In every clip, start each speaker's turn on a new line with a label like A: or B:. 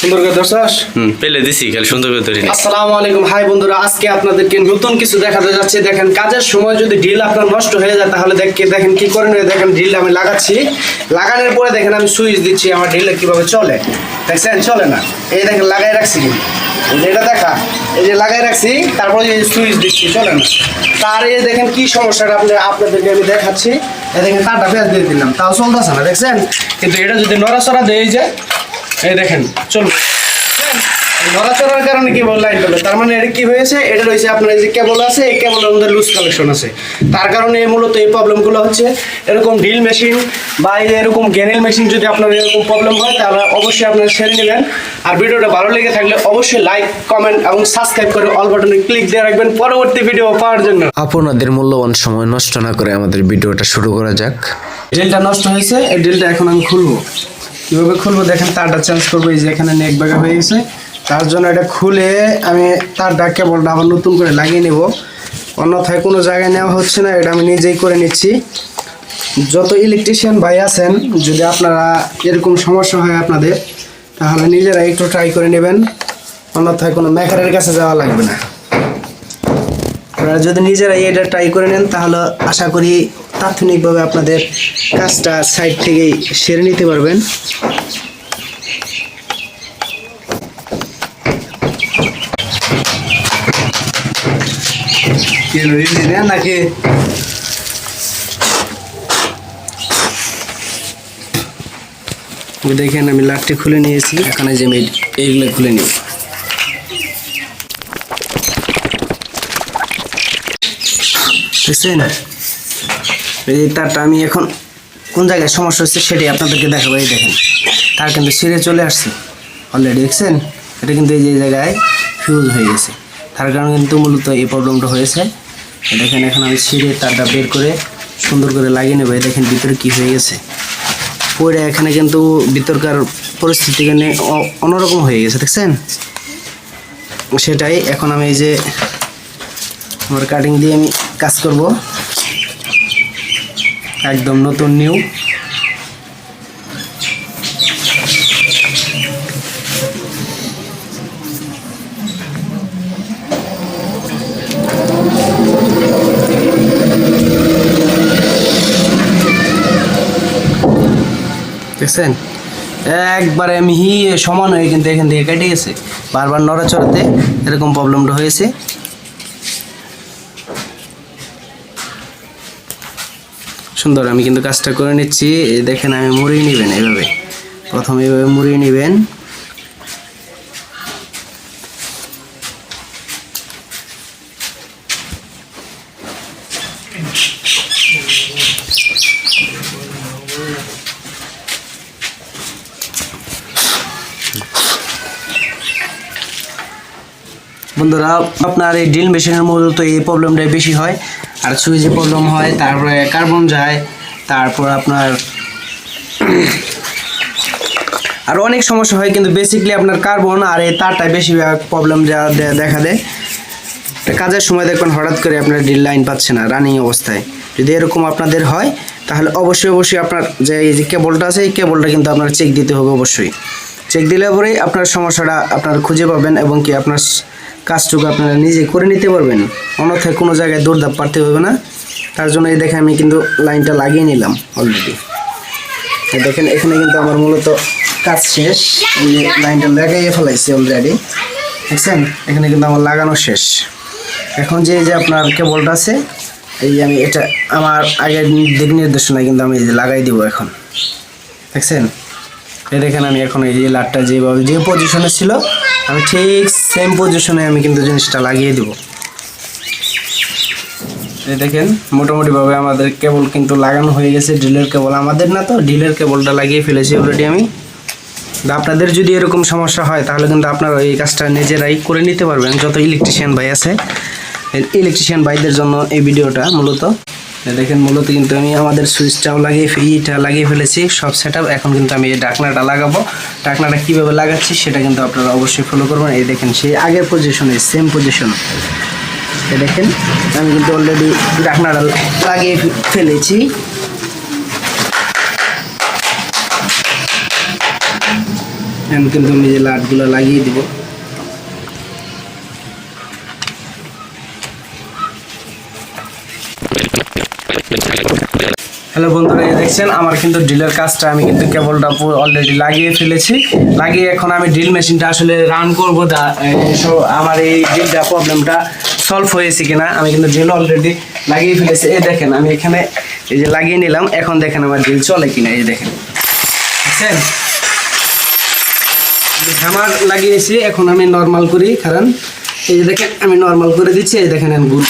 A: সুন্দর করে দর্শাস
B: হুম পেলে দিছি খালি সুন্দর করে ধরি
A: আসসালামু আলাইকুম। হাই বন্ধুরা আজকে আপনাদেরকে নতুন কিছু দেখাতে যাচ্ছে। দেখেন কাজের সময় যদি ড্রিল আপনার নষ্ট হয়ে যায় তাহলে দেখে দেখেন কি করেন দেখেন ড্রিল আমি লাগাচ্ছি। লাগানোর পরে দেখেন আমি সুইচ দিচ্ছি আমার কীভাবে চলে। দেখছেন? চলে না। এই দেখেন লাগাই রাখছি। কিন্তু এটা দেখা এই যে লাগাই রাখছি তারপরে এই সুইচ দিচ্ছি চলে না। তার এই দেখেন কি সমস্যাটা আপনি আপনাদেরকে আমি দেখাচ্ছি। এই দেখেন তারটা পেঁয়াজ দিয়ে দিলাম তাও চলতেছে না দেখছেন? কিন্তু এটা যদি নড়াচড়া দেয় এই যে এই দেখেন চলবে এই নড়াচড়ার কারণে কি বল লাইট পেল। তার মানে এটা কি হয়েছে? এটা রয়েছে আপনার এই যে কেবল আছে এই কেবলের মধ্যে লুজ কালেকশন আছে। তার কারণে এই মূলত এই প্রবলেমগুলো হচ্ছে এরকম ড্রিল মেশিন বা এই এরকম গ্যানেল মেশিন যদি আপনার এরকম প্রবলেম হয় তাহলে অবশ্যই আপনারা সেরে নেবেন। আর ভিডিওটা ভালো লেগে থাকলে অবশ্যই লাইক কমেন্ট এবং সাবস্ক্রাইব করে অল বাটনে ক্লিক দিয়ে রাখবেন পরবর্তী ভিডিও পাওয়ার জন্য।
C: আপনাদের মূল্যবান সময় নষ্ট না করে আমাদের ভিডিওটা শুরু করা যাক।
A: ড্রিলটা নষ্ট হয়েছে এই ড্রিলটা এখন আমি খুলবো। কীভাবে খুলবো? দেখেন, তারটা চেঞ্জ করব, এই যে এখানে নেক বাগা হয়ে গেছে। তার জন্য এটা খুলে আমি তারটা কেবলটা আবার নতুন করে লাগিয়ে নেব। অন্যথায় কোনো জায়গায় নেওয়া হচ্ছে না, এটা আমি নিজেই করে নিচ্ছি। যত ইলেকট্রিশিয়ান ভাই আছেন, যদি আপনারা এরকম সমস্যা হয় আপনাদের, তাহলে নিজেরা একটু ট্রাই করে নেবেন। অন্যথায় কোনো মেকারের কাছে যাওয়া লাগবে না। যদি নিজেরাই এটা ট্রাই করে নেন, তাহলে আশা করি তাৎক্ষণিকভাবে আপনাদের কাজটা সাইড থেকেই সেরে নিতে পারবেন। নাকি? দেখেন আমি লাটটি খুলে নিয়েছি। এখানে যে আমি এইগুলো খুলে নিই। বুঝছেন? এই তারটা আমি এখন কোন জায়গায় সমস্যা হচ্ছে সেটাই আপনাদেরকে দেখাবো, এই দেখেন। তার কিন্তু ছিঁড়ে চলে আসছে। অলরেডি দেখছেন? এটা কিন্তু এই যে জায়গায় ফিউজ হয়ে গেছে। তার কারণে কিন্তু মূলত এই প্রবলেমটা হয়েছে। দেখেন, এখন আমি ছিঁড়ে তারটা বের করে সুন্দর করে লাগিয়ে নেব। দেখেন, ভিতরে কি হয়ে গেছে। পরে এখানে কিন্তু ভিতরকার পরিস্থিতি অন্যরকম হয়ে গেছে, দেখছেন? সেটাই এখন আমি এই যে আমার কাটিং দিয়ে আমি কাজ করব। একদম নতুন নিউ দেখছেন? একবারে মিহি সমান হয়ে কিন্তু এখান থেকে কেটে গেছে। বারবার নড়াচড়াতে এরকম প্রবলেমটা হয়েছে। সুন্দর, আমি কিন্তু কাজটা করে নিচ্ছি। দেখেন, আমি মুড়িয়ে নেবেন এভাবে। প্রথমে এভাবে মুড়িয়ে নেবেন। বন্ধুরা, আপনার এই ড্রিল মেশিনের মূলত এই প্রবলেমটাই বেশি হয়। আর সুইচে প্রবলেম হয়, তারপরে কার্বন যায়, তারপর আপনার আর অনেক সমস্যা হয়, কিন্তু বেসিকলি আপনার কার্বন আর এই তারটাই বেশি প্রবলেম যা দেখা দেয়। কাজের সময় দেখবেন হঠাৎ করে আপনার ড্রিল লাইন পাচ্ছে না রানিং অবস্থায়। যদি এরকম আপনাদের হয়, তাহলে অবশ্যই অবশ্যই আপনার যে এই যে কেবলটা আছে, এই কেবলটা কিন্তু আপনার চেক দিতে হবে অবশ্যই। চেক দিলে পরেই আপনার সমস্যাটা আপনার খুঁজে পাবেন এবং কি আপনার কাজটুকু আপনারা নিজে করে নিতে পারবেন। অন্যথায় কোনো জায়গায় দৌড়দাপ পারতে হবে না। তার জন্য এই দেখে আমি কিন্তু লাইনটা লাগিয়ে নিলাম অলরেডি দেখেন, এখানে কিন্তু আমার মূলত কাজ শেষ। লাইনটা লাগাইয়ে ফেলাইছি অলরেডি দেখছেন? এখানে কিন্তু আমার লাগানো শেষ। এখন যে যে আপনার কেবলটা আছে, এই আমি এটা আমার আগের দিক নির্দেশনা কিন্তু আমি লাগাই দিব এখন। দেখছেন? এই দেখেন আমি এখন এই যে লাটটা যেভাবে যে পজিশনে ছিল, আমি ঠিক সেম পজিশনে আমি কিন্তু জিনিসটা লাগিয়ে দিব। এই দেখেন, মোটামুটিভাবে আমাদের কেবল কিন্তু লাগানো হয়ে গেছে ড্রিলের কেবল আমাদের না তো ড্রিলের কেবলটা লাগিয়ে ফেলেছি অলরেডি আমি। আপনাদের যদি এরকম সমস্যা হয়, তাহলে কিন্তু আপনারা এই কাজটা নিজেরাই করে নিতে পারবেন, যত ইলেকট্রিশিয়ান ভাই আছে। ইলেকট্রিশিয়ান ভাইদের জন্য এই ভিডিওটা মূলত দেখেন মূলত কিন্তু আমি আমাদের সুইচটাও লাগিয়ে ইটা লাগিয়ে ফেলেছি। সব সেট এখন কিন্তু আমি এই ডাকনাটা লাগাবো। ডাকনাটা কীভাবে লাগাচ্ছি সেটা কিন্তু আপনারা অবশ্যই ফলো করবেন। এই দেখেন সেই আগের পজিশনে সেম পজিশন দেখেন, আমি কিন্তু অলরেডি ডাকনাটা লাগিয়ে ফেলেছি। এখন কিন্তু আমি যে লাটগুলো লাগিয়ে দিব। হ্যালো বন্ধুরা, এই দেখছেন, আমার কিন্তু ড্রিলের কাজটা আমি কিন্তু কেবলটা অলরেডি লাগিয়ে ফেলেছি। লাগিয়ে এখন আমি ড্রিল মেশিনটা আসলে রান করব। আমার এই ড্রিলটা প্রবলেমটা সলভ হয়েছে কিনা, আমি কিন্তু ড্রিল অলরেডি লাগিয়ে ফেলেছি। এই দেখেন, আমি এখানে এই যে লাগিয়ে নিলাম, এখন দেখেন আমার ড্রিল চলে কিনা, এই দেখেন। বুঝছেন হ্যামার লাগিয়েছি, এখন আমি নর্মাল করি, কারণ এই যে দেখেন, আমি নর্মাল করে দিচ্ছি, এই দেখেন গুড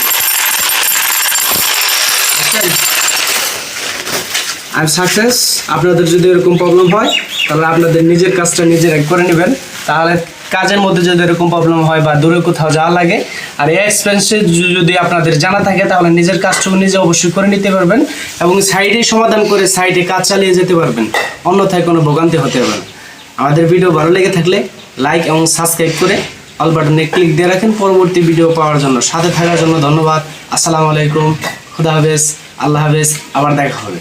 A: আর সাকসেস আপনাদের যদি এরকম প্রবলেম হয়, তাহলে আপনাদের নিজের কাজটা নিজের করে নেবেন। তাহলে কাজের মধ্যে যদি এরকম প্রবলেম হয় বা দূরে কোথাও যাওয়া লাগে, আর এই এক্সপেন্সে যদি আপনাদের জানা থাকে, তাহলে নিজের কাজটুকু নিজে অবশ্যই করে নিতে পারবেন এবং সাইডে সমাধান করে সাইডে কাজ চালিয়ে যেতে পারবেন। অন্যথায় কোনো ভোগান্তি হতে পারে না। আমাদের ভিডিও ভালো লেগে থাকলে লাইক এবং সাবস্ক্রাইব করে অল বাটনে ক্লিক দিয়ে রাখেন। পরবর্তী ভিডিও পাওয়ার জন্য সাথে থাকার জন্য ধন্যবাদ। আসসালামু আলাইকুম। খুদা হাফেজ। আল্লাহ হাফেজ। আবার দেখা হবে।